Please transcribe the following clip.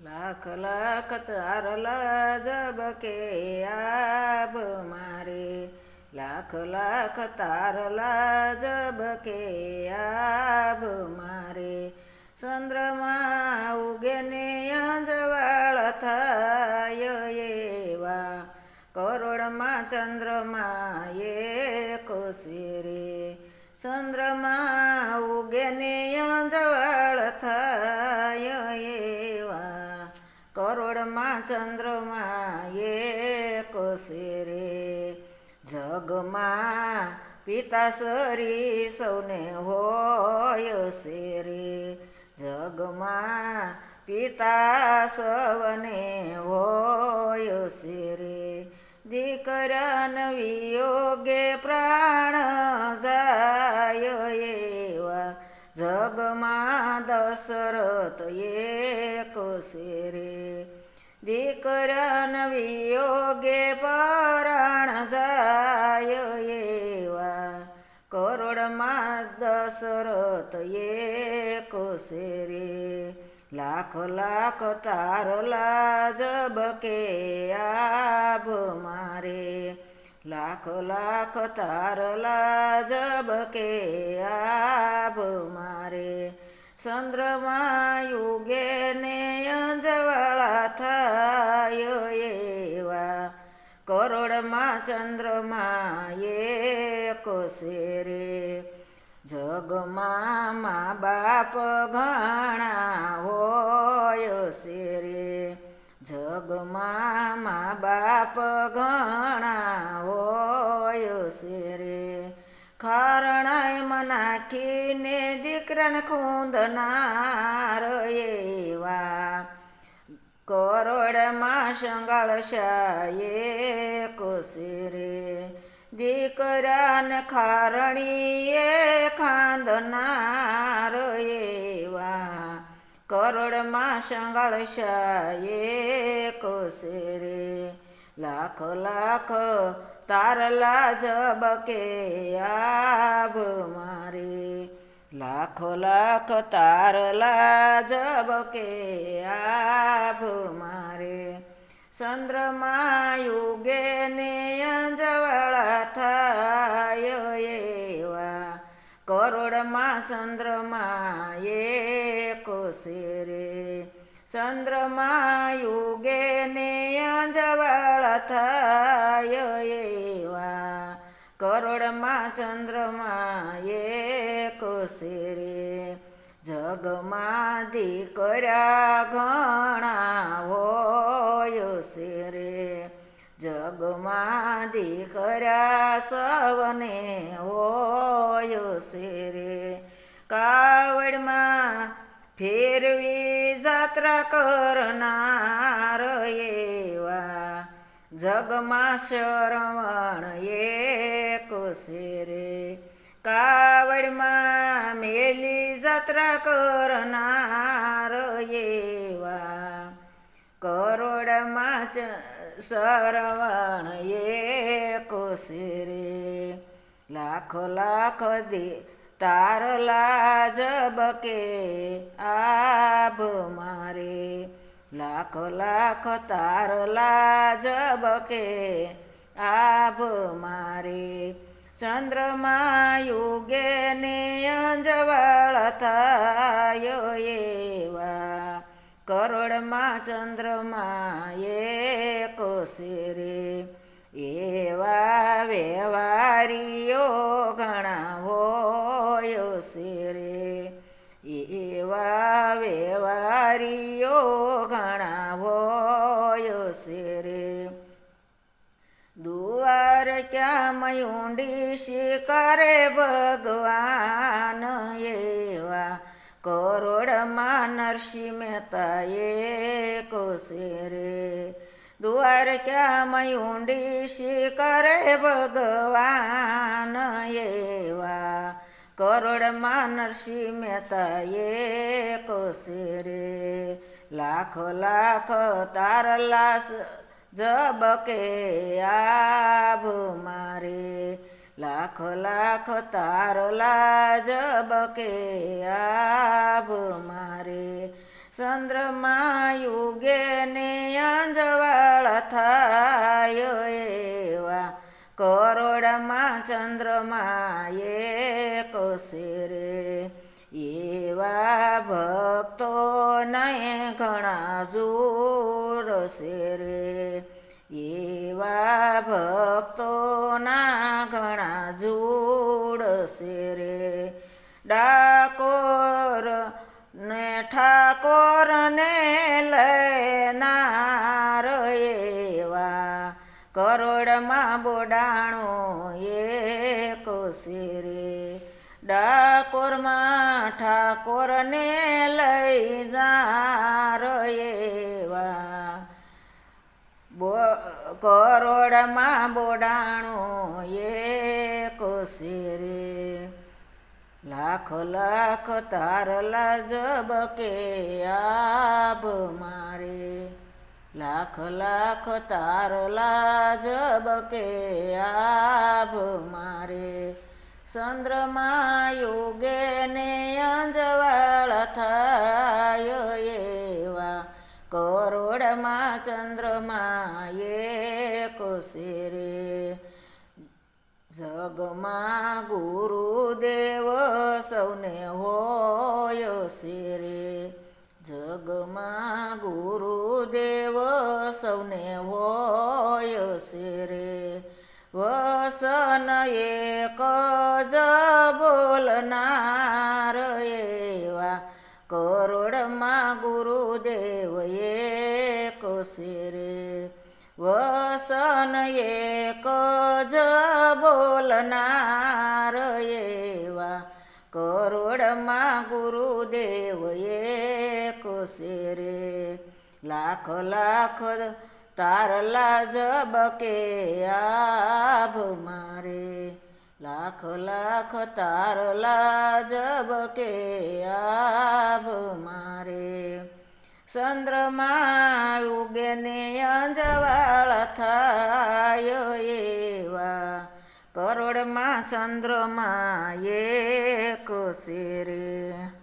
લાખ લાખ તારલા જબકે આબ મારે. લાખ લાખ તારલા જબકે આબ મારે. ચંદ્રમા ઉગે ને અંજવાળ થાય એવા. કરોડમાં ચંદ્રમા એક શિરે. ચંદ્રમા ઉગે ને કરોડમાં ચંદ્રમા એક શેરે જગમાં પિતાસરી સૌને હોય શેરે. જગમાં પિતા સવને હોય શેરે. દીકરાન વિયોગે પ્રાણ જાય એવા. જગમાં દશરથ એક શેરે. દીકરાન વિયોગે પરણ જાય એવા. કરોડમાં દશરથ એક શેરે. લાખ લાખ તારલા બકે આભ મારે. લાખ લાખ તારલા બકે આભ મારે. ચંદ્રમા યુગે ને ચંદ્રમા એક શેરે જગમાં મા બાપ ઘણા હોય શેરે જગમાં મા બાપ ઘણા હોય શેરે. ખરણાય મનાખીને દીકરાને ખૂંદનાર એવા કરોડમાં શંગાળશા એક શેરે દીકરાને ખારણીએ ખાંદનાર એવા. કરોડમાં શંગાળશા એક શેરે લાખ લાખ તારલા જબકે આભ મારે. લાખ લાખ તારલા જબકે આભ મારે. ચંદ્રમા યુગે ને અંજવાળા થાય એવા. કરોડમાં ચંદ્રમા એક શેરે. ચંદ્રમા યુગે ને અંજવાળા થાય એવા. કરોડમાં ચંદ્રમા એક શેરે? જગમાં દીકરા ઘણા હોય શેરે? જગમાં દીકરા સવને હોય શેરે? કાવડમાં ફેરવી જાત્રા કરનાર એવા? જગમાં શરવણ એક શેરે? કાવડમાં મેલી જાત્રા કરનાર એવા. કરોડમાં સરવણ એક શેરે. લાખ લાખ દે તાર લાજબ કે આભ મારે. લાખ લાખ તાર લાજબ કે આભ મારે. ચંદ્રમા યુગે ને અંજવાળ થાય એવા કરોડમાં ચંદ્રમા એક શેરે એવા વ્યવહારીઓ ઘણા હોય શેરે મયુંડી શિકારે ભગવાન એવા. કરોડમાં નરસિંહ મહેતા એક શેરે દ્વાર ક્યાં મયુંડી શિકારે ભગવાન એવા. કરોડમાં નરસિંહ મહેતા એક શેરે લાખ લાખ તારલા જબકે આભ મારે, લાખ લાખ તારલા જબકે આભ મારે. ચંદ્રમા યુગે ને અંજવાળ થાય એવા, કરોડમાં ચંદ્રમા એક શેરે. એવા ભક્તો ને ઘણા જોડશે રે એવા ભક્તોના ઘણા જોડશે રે ડાકોર ને ઠાકોર ને લેનાર એવા. કરોડમાં બોડાણો એક શેરે. ડાકોરમાં ઠાકોર ને લઈ જા એવા. બો- કરોડમાં બોડાણો એક શેરે. લાખ લાખ તારલા જબકે આબ મારે. લાખ લાખ તારલા જબકે આબ મારે. ચંદ્રમા યોગે ને અંજવાળ થાય કરોડમાં ચંદ્રમા એક શેરે જગમાં ગુરુદેવ સૌને હોય શેરે. જગમાં ગુરુદેવ સૌને હોય શેરે. વસન એક શેરે, વસન એક જ બોલનાર એવા કરોડમાં ગુરુદેવ એક શેરે. લાખ લાખ તારલા જબકે આભ મારે. લાખ લાખ તારલા જબકે આભ મારે. ચંદ્રમા ઉગે ને અંજવાળ થાય એવા. કરોડમાં ચંદ્રમા એક શેરે.